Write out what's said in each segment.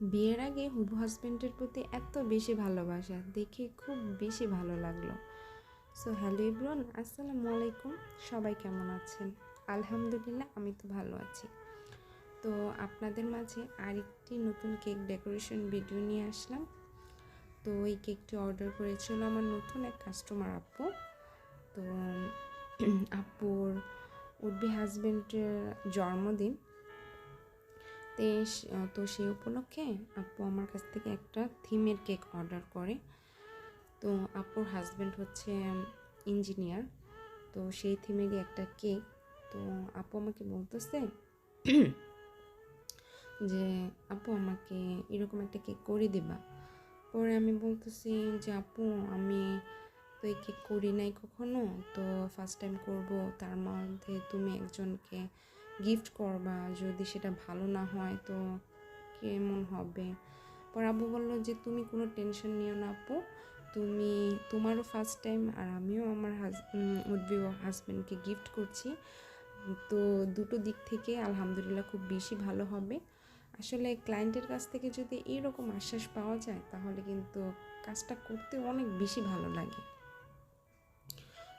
বিয়ের আগে হুবু হাজব্যান্ডের প্রতি এত বেশি ভালোবাসা, দেখে খুব বেশি ভালো লাগল। সো হ্যালো ইব্রন আসসালামু আলাইকুম, সবাই কেমন আছেন? আলহামদুলিল্লাহ, আমি তো ভালো আছি। তো আপনাদের মাঝে আরেকটি নতুন কেক ডেকোরেশন ভিডিও নিয়ে আসলাম। তো এই কেকটি অর্ডার করেছিল আমার নতুন এক কাস্টমার আপু। তো আপুর উডবি হাজব্যান্ডের জন্মদিন। তে তো সেই উপলক্ষে আপু আমার কাছ থেকে একটা থিমের কেক অর্ডার করে। তো আপুর হাজব্যান্ড হচ্ছে ইঞ্জিনিয়ার, তো সেই থিমেরই একটা কেক। তো আপু আমাকে বলতেছে যে, আপু, আমাকে এরকম একটা কেক করে দিবা। পরে আমি বলতেছি যে, আপু, আমি তো এই কেক করি নাই কখনো। তো ফার্স্ট টাইম করব। তার মধ্যে তুমি একজনকে গিফট করবা। যদি সেটা ভালো না হয় তো কেমন হবে? পর আব্বু বলল যে, তুমি কোনো টেনশন নিও না আপু। তুমি, তোমারও ফার্স্ট টাইম আর আমিও আমার হাজ হাজব্যান্ডকে গিফট করছি। তো দুটো দিক থেকে আলহামদুলিল্লাহ খুব বেশি ভালো হবে। আসলে ক্লায়েন্টের কাছ থেকে যদি এইরকম আশ্বাস পাওয়া যায়, তাহলে কিন্তু কাজটা করতে অনেক বেশি ভালো লাগে।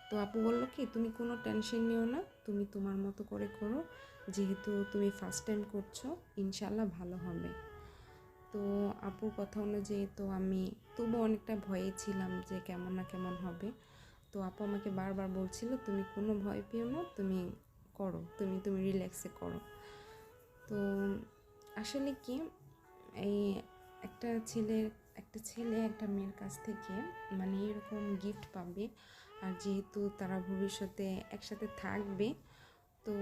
তো আপু বলল কি, তুমি কোনো টেনশন নিও না। তুমি তোমার মতো করে করো। যেহেতু তুমি ফার্স্ট টাইম করছ ইনশাল্লাহ ভালো হবে। তো আপুর কথা অনুযায়ী তো আমি, তবু অনেকটা ভয়ে ছিলাম যে কেমন না কেমন হবে। তো আপু আমাকে বারবার বলছিল, তুমি কোনো ভয় পেও না, তুমি করো, তুমি তুমি রিল্যাক্সে করো। তো আসলে কি, এই একটা ছেলের একটা ছেলে, একটা মেয়ের কাছ থেকে মানে এরকম গিফট পাবে। আর যেহেতু তারা ভবিষ্যতে একসাথে থাকবে, তো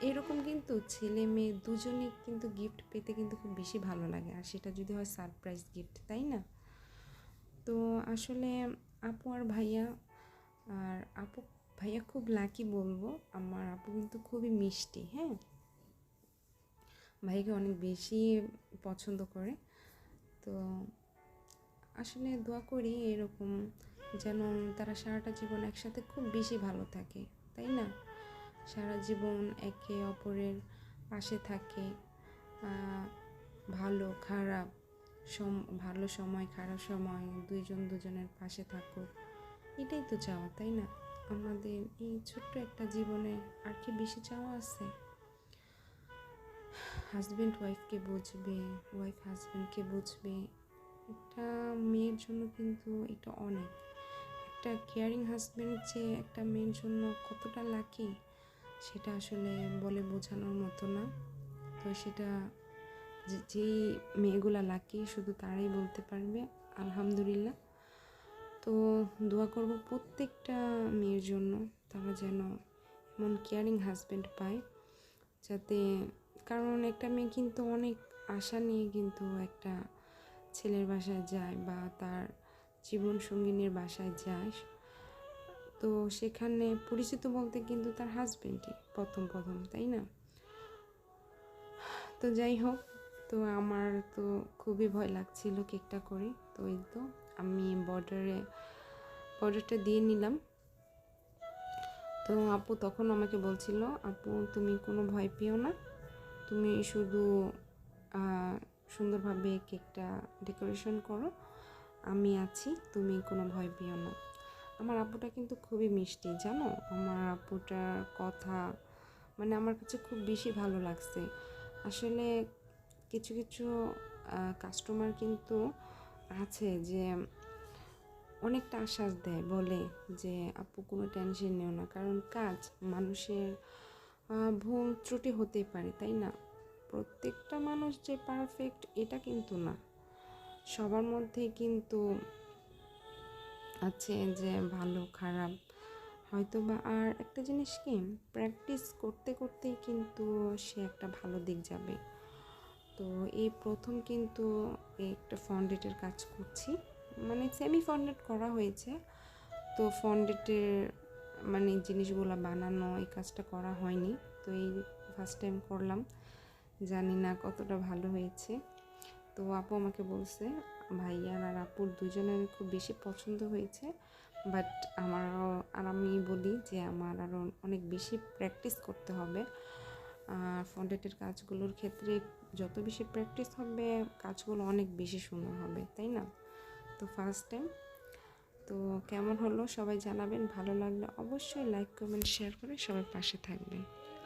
এরকম কিন্তু ছেলে মেয়ে দুজনে কিন্তু গিফট পেতে কিন্তু খুব বেশি ভালো লাগে। আর সেটা যদি হয় সারপ্রাইজ গিফট তাই না? তো আসলে আপু আর ভাইয়া, আর আপু, ভাইয়া খুব লাকি বলব, আমার আপু কিন্তু খুবই মিষ্টি হ্যাঁ? ভাইকে অনেক বেশি পছন্দ করে। তো আসলে দোয়া করি এরকম যেন তারা সারাটা জীবন একসাথে খুব বেশি ভালো থাকে, তাই না? সারা জীবন একে অপরের পাশে থাকে। ভালো, খারাপ, সম, ভালো সময়, খারাপ সময়, দুইজন দুজনের পাশে থাকুক। এটাই তো চাওয়া, তাই না? আমাদের এই ছোট্ট একটা জীবনে আর কি বেশি চাওয়া আছে? হাজব্যান্ড ওয়াইফকে বুঝবে ওয়াইফ হাজব্যান্ডকে বুঝবে। একটা মেয়ের জন্য কিন্তু এটা অনেক। একটা কেয়ারিং হাজব্যান্ড যে একটা মেয়ের জন্য কতটা লাকি সেটা আসলে বলে বোঝানোর মতো না। তো সেটা যেই মেয়েগুলা লাকি, শুধু তারাই বলতে পারবে, আলহামদুলিল্লাহ। তো দোয়া করব প্রত্যেকটা মেয়ের জন্য তারা যেন এমন কেয়ারিং হাজব্যান্ড পায়, যাতে কারণ একটা মেয়ে কিন্তু অনেক আশা নিয়ে কিন্তু একটা ছেলের বাসায় যায় বা তার জীবন সঙ্গিনীর বাসায় যায়। তো সেখানে পরিচিত বলতে কিন্তু তার হাজবেন্ডই প্রথম প্রথম, তাই না? তো যাই হোক, তো আমার তো খুবই ভয় লাগছিল কেকটা করে। তো এই তো আমি বর্ডারে বর্ডারটা দিয়ে নিলাম। তো আপু তখন আমাকে বলছিল, আপু, তুমি কোনো ভয় পেও না। তুমি শুধু সুন্দরভাবে কেকটা ডেকোরেশন করো। আমি আছি, তুমি কোনো ভয় পেও না। আমার আপুটা কিন্তু খুবই মিষ্টি, জানো? আমার আপুটার কথা মানে আমার কাছে খুব বেশি ভালো লাগছে। আসলে কিছু কিছু কাস্টমার কিন্তু আছে যে অনেকটা আশ্বাস দেয়, বলে যে, আপু, কোনো টেনশন নেও না। কারণ কাজ মানুষের ভুল ত্রুটি হতেই পারে, তাই না? প্রত্যেকটা মানুষ যে পারফেক্ট এটা কিন্তু না। সবার মধ্যে কিন্তু আছে যে ভালো, খারাপ। হয়তো বা আর একটা জিনিস কি প্র্যাকটিস করতে করতেই কিন্তু সে একটা ভালো দিক যাবে। তো এই প্রথম কিন্তু একটা ফন্ডেটের কাজ করছি। মানে সেমি ফন্ডেট করা হয়েছে। তো ফন্ডেটের মানে জিনিসগুলো বানানো, এই কাজটা করা হয়নি। তো এই ফার্স্ট টাইম করলাম। জানি না কতটা ভালো হয়েছে। তো আপু আমাকে বলছে ভাইয়ার আর আপুর দুজনের খুব বেশি পছন্দ হয়েছে। বাট আমারও, আর আমি বলি যে আমার আরও অনেক বেশি প্র্যাকটিস করতে হবে। আর ফন্ডেটের কাজগুলোর ক্ষেত্রে যত বেশি প্র্যাকটিস হবে, কাজগুলো অনেক বেশি সুন্দর হবে, তাই না? তো ফার্স্ট টাইম তো কেমন হলো সবাই জানাবেন, ভালো লাগলে অবশ্যই লাইক কমেন্ট শেয়ার করে সবাই পাশে থাকবেন।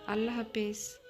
আল্লাহ হাফেজ।